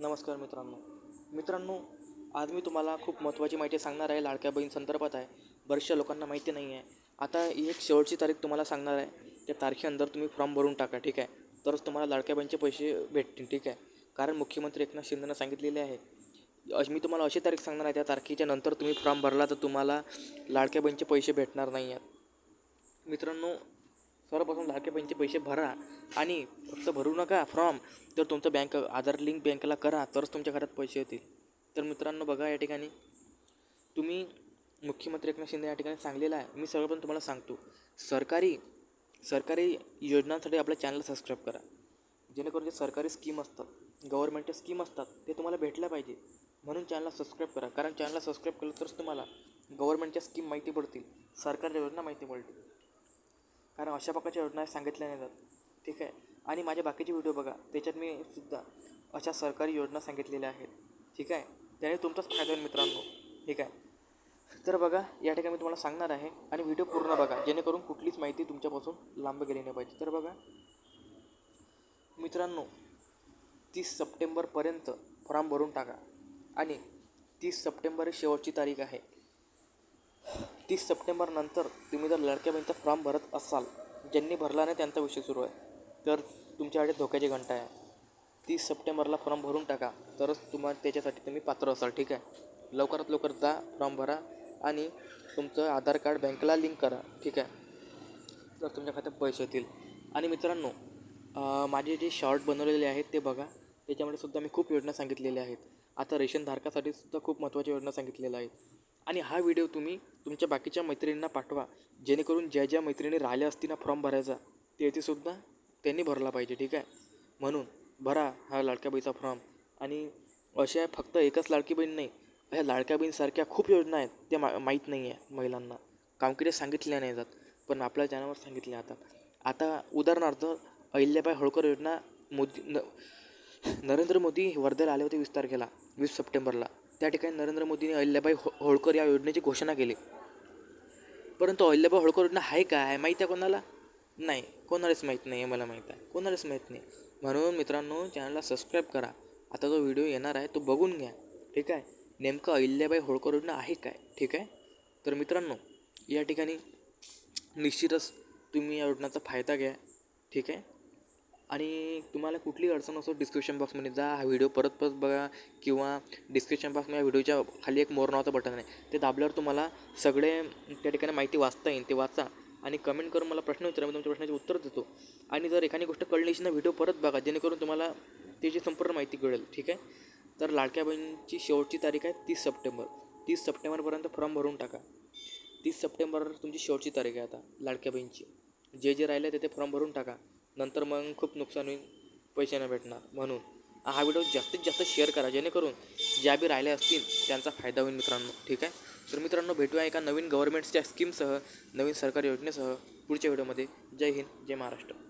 नमस्कार मित्रांनो. मित्रांनो आज मी तुम्हाला खूप महत्त्वाची माहिती सांगणार आहे. लाडक्या बहीण संदर्भात आहे. बऱ्याचशा लोकांना माहिती नाही आहे. आता ही एक शेवटची तारीख तुम्हाला सांगणार आहे. त्या तारखेनंतर तुम्ही फॉर्म भरून टाका ठीक आहे? तरच तुम्हाला लाडक्या बहीणचे पैसे भेटतील ठीक आहे? कारण मुख्यमंत्री एकनाथ शिंदेनं सांगितलेले आहे. मी तुम्हाला अशी तारीख सांगणार आहे. त्या तारखेच्या नंतर तुम्ही फॉर्म भरला तर तुम्हाला लाडक्या बहीणचे पैसे भेटणार नाही आहेत. मित्रांनो सर्वप्रथम लाडक्या पैसे भरा आणि फक्त भरू नका फॉर्म जर तुमचं बँक आधार लिंक बँकेला करा तरच तुमच्या खात्यात पैसे येतील. तर मित्रांनो बघा या ठिकाणी. तुम्ही मुख्यमंत्री एकनाथ शिंदे या ठिकाणी सांगलेलं आहे. मी सर्वप्रथम तुम्हाला सांगतो. सरकारी सरकारी योजनांसाठी आपल्या चॅनल सबस्क्राईब करा. जेणेकरून जे सरकारी स्कीम असतात गव्हर्नमेंटच्या स्कीम असतात ते तुम्हाला भेटल्या पाहिजे. म्हणून चॅनलला सबस्क्राईब करा. कारण चॅनलला सबस्क्राईब केलं तरच तुम्हाला गव्हर्नमेंटच्या स्कीम माहिती पडतील. सरकारी योजना माहिती पडतील. कारण अशा प्रकारच्या योजना सांगितल्या नाही जात. ठीक आहे? आणि माझे बाकीचे व्हिडिओ बघा. त्याच्यात मी सुद्धा अशा सरकारी योजना सांगितलेल्या आहेत. ठीक आहे? त्याने तुमचाच फायदा होईल मित्रांनो. ठीक आहे? तर बघा या ठिकाणी मी तुम्हाला सांगणार आहे आणि व्हिडिओ पूर्ण बघा. जेणेकरून कुठलीच माहिती तुमच्यापासून लांब गेली नाही पाहिजे. तर बघा. मित्रांनो तीस सप्टेंबरपर्यंत फॉर्म भरून टाका. आणि तीस सप्टेंबर ही शेवटची तारीख आहे. तीस सप्टेंबरनंतर तुम्ही जर लडक्या बहिणीचा फॉर्म भरत असाल ज्यांनी भरला नाही त्यांचा विषय सुरू आहे तर तुमच्याकडे धोक्याची घंटा आहे. तीस सप्टेंबरला फॉर्म भरून टाका तरच तुम्हाला त्याच्यासाठी तुम्ही पात्र असाल ठीक आहे? लवकरात लवकर जा फॉर्म भरा आणि तुमचं आधार कार्ड बँकेला लिंक करा ठीक आहे? तर तुमच्या खात्यात पैसे येतील. आणि मित्रांनो माझे जे शॉर्ट बनवलेले आहेत ते बघा त्याच्यामध्ये सुद्धा मी खूप योजना सांगितलेल्या आहेत. आता रेशन धारकासाठी सुद्धा खूप महत्त्वाच्या योजना सांगितलेल्या आहेत. आणि हा व्हिडिओ तुम्ही तुमच्या बाकीच्या मैत्रिणींना पाठवा. जेणेकरून ज्या ज्या मैत्रिणी राहिल्या असतील ना फॉर्म भरायचा ते ते सुद्धा त्यांनी भरला पाहिजे ठीक आहे? म्हणून भरा हा लाडक्याबाईचा फॉर्म. आणि अशा फक्त एकच लाडकी बहीण नाही ह्या लाडक्या बहीणसारख्या खूप योजना आहेत त्या मा माहीत नाही आहे महिलांना. कामगिरी सांगितल्या नाही जात पण आपल्या चॅनलवर सांगितल्या आता आता उदाहरणार्थ अहिल्याबाई होळकर योजना मोदी न नरेंद्र मोदी वर्धेला आले होते वीस तारखेला वीस सप्टेंबरला. त्या ठिकाणी नरेंद्र मोदींनी अहिल्याबाई हो होळकर या योजनेची घोषणा केली. परंतु अहिल्याबाई होळकर योजना आहे काय माहीत आहे कोणाला? नाही. कोणालाच माहीत नाही आहे मला माहीत आहे. कोणालाच माहीत नाही. म्हणून मित्रांनो चॅनलला सबस्क्राईब करा. आता जो व्हिडिओ येणार आहे तो बघून घ्या. ठीक आहे? नेमकं अहिल्याबाई होळकर योजना आहे काय? ठीक आहे? तर मित्रांनो या ठिकाणी निश्चितच तुम्ही या योजनाचा फायदा घ्या. ठीक आहे? आणि तुम्हाला कुठली अडचण असो डिस्क्रिप्शन बॉक्समध्ये जा. हा व्हिडिओ परत परत बघा किंवा डिस्क्रिप्शन बॉक्समध्ये व्हिडिओच्या खाली एक मोर नावाचं बटन आहे. ते दाबल्यावर तुम्हाला सगळे त्या ठिकाणी माहिती वाचता येईल ते वाचा. आणि कमेंट करून मला प्रश्न विचारा मी तुमच्या प्रश्नाचे उत्तर देतो. आणि जर एखादी गोष्ट कळली ना व्हिडिओ परत बघा जेणेकरून तुम्हाला त्याची संपूर्ण माहिती कळेल ठीक आहे? तर लाडक्या बहिणीची शेवटची तारीख आहे तीस सप्टेंबर. तीस सप्टेंबरपर्यंत फॉर्म भरून टाका. तीस सप्टेंबर तुमची शेवटची तारीख आहे आता लाडक्या बहिणीची. जे जे राहिले ते ते फॉर्म भरून टाका. नंतर मग खूप नुकसान होईल पैसे नाही भेटणार. म्हणून हा व्हिडिओ जास्तीत जास्त शेअर करा जेणेकरून ज्या बी राहिल्या असतील त्यांचा फायदा होईल मित्रांनो. ठीक आहे? तर मित्रांनो भेटूया एका नवीन गव्हर्मेंटच्या स्कीमसह नवीन सरकारी योजनेसह पुढच्या व्हिडिओमध्ये. जय हिंद जय महाराष्ट्र.